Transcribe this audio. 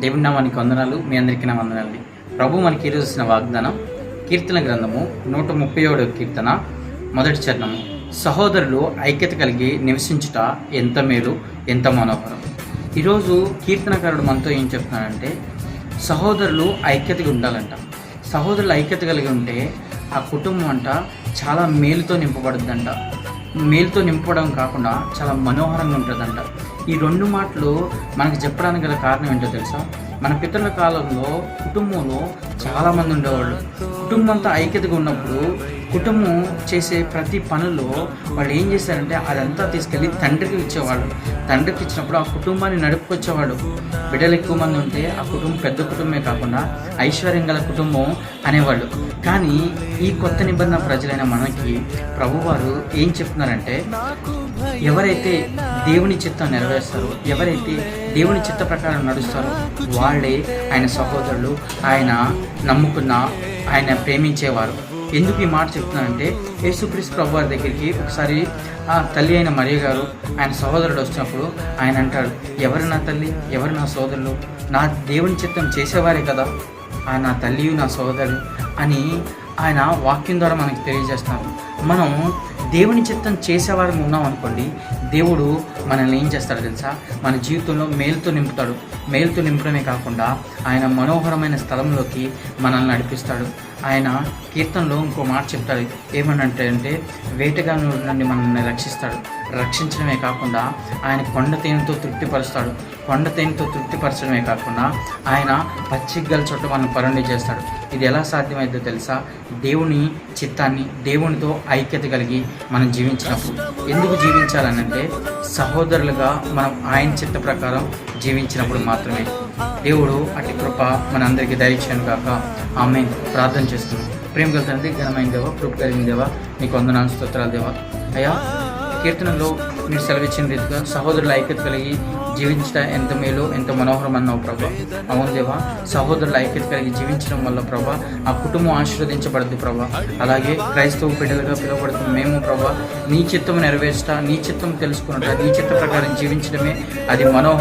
దేవుని నామానికి వందనాలు మీ అందరికీ నా వందనాలు ప్రభు మనకి ఈరోజు ఇచ్చిన వాగ్దానం కీర్తన గ్రంథము నూట ముప్పై ఏడవ కీర్తన మొదటి చరణము. సహోదరులు ఐక్యత కలిగి నివసించుట ఎంత మేలు ఎంత మనోహరం ఈరోజు కీర్తనకారుడు మనతో ఏం చెప్తున్నాడంటే సహోదరులు ఐక్యతగా ఉండాలంట. సహోదరులు ఐక్యత కలిగి ఉంటే ఆ కుటుంబం అంట చాలా మేలుతో నింపబడుద్దంట. మేలుతో నింపడం కాకుండా చాలా మనోహరంగా ఉంటుందంట. ఈ రెండు మాటలు మనకి చెప్పడానికి గల కారణం ఏంటో తెలుసా? మన పితరుల కాలంలో కుటుంబంలో చాలామంది ఉండేవాళ్ళు. కుటుంబం అంతా ఐక్యతగా ఉన్నప్పుడు కుటుంబం చేసే ప్రతి పనుల్లో వాళ్ళు ఏం చేశారంటే అదంతా తీసుకెళ్ళి తండ్రికి ఇచ్చేవాళ్ళు. తండ్రికి ఇచ్చినప్పుడు ఆ కుటుంబాన్ని నడుపుకొచ్చేవాడు బిడ్డలు ఎక్కువ మంది ఉంటే ఆ కుటుంబం పెద్ద కుటుంబమే కాకుండా ఐశ్వర్యం గల కుటుంబం అనేవాళ్ళు. కానీ ఈ కొత్త నిబంధన ప్రజలైన మనకి ప్రభువారు ఏం చెప్తున్నారంటే ఎవరైతే దేవుని చిత్తం నెరవేరుస్తారో ఎవరైతే దేవుని చిత్త ప్రకారం నడుస్తారో వాళ్ళే ఆయన సహోదరులు ఆయన నమ్ముకున్న ఆయన ప్రేమించేవారు. ఎందుకు ఈ మాట చెప్తున్నానంటే యేసుక్రీస్ ప్రభు వారి దగ్గరికి ఒకసారి ఆ తల్లి అయిన మరియ గారు ఆయన సహోదరుడు వచ్చినప్పుడు ఆయన అంటాడు ఎవరు నా తల్లి? ఎవరు నా సోదరులు? నా దేవుని చిత్తం చేసేవారే కదా? ఆయన నా తల్లి నా సోదరుడు అని ఆయన వాక్యం ద్వారా మనకి తెలియజేస్తాను. మనం దేవుని చిత్తం చేసేవారం ఉన్నాం అనుకోండి దేవుడు మనల్ని ఏం చేస్తాడు తెలుసా? మన జీవితంలో మేలుతో నింపుతాడు. మేలుతో నింపడమే కాకుండా ఆయన మనోహరమైన స్థలంలోకి మనల్ని నడిపిస్తాడు. ఆయన కీర్తనలో ఇంకో మాట చెప్తాడు. ఏమనంటే అంటే వేటగాను నుండి మనల్ని రక్షిస్తాడు. రక్షించడమే కాకుండా ఆయన కొండ తేనెతో తృప్తిపరుస్తాడు. కొండ తేనెతో తృప్తిపరచడమే కాకుండా ఆయన పచ్చిగల చోట మనం పరుండి చేస్తాడు. ఇది ఎలా సాధ్యమైందో తెలుసా? దేవుని చిత్తాన్ని దేవునితో ఐక్యత కలిగి మనం జీవించినప్పుడు. ఎందుకు జీవించాలనంటే సహోదరులుగా మనం ఆయన చిత్త ప్రకారం జీవించినప్పుడు మాత్రమే. దేవుడు అటు కృప మనందరికీ దయచేయను కాక ఆమె ప్రార్థన చేస్తున్నాం. ప్రేమ గల ఘనమైన దేవ కృప కలిగిన దేవ నీకు వందనాలు స్తోత్రాలు దేవ. అయ్యా కీర్తనలో మీరు సెలవిచ్చిన రీతిగా సహోదరుల ఐక్యత కలిగి జీవించడం ఎంత మేలు ఎంత మనోహరం అన్నావు ప్రభా. అవును దేవా సహోదరుల ఐక్యత కలిగి జీవించడం వల్ల ప్రభా ఆ కుటుంబం ఆశీర్వదించబడదు ప్రభా. అలాగే క్రైస్తవ బిడ్డలుగా పిలువబడుతున్న మేము ప్రభా నీ చిత్తం నెరవేర్చట నీ చిత్తం తెలుసుకున్నట నీ చిత్త ప్రకారం జీవించడమే అది మనోహరం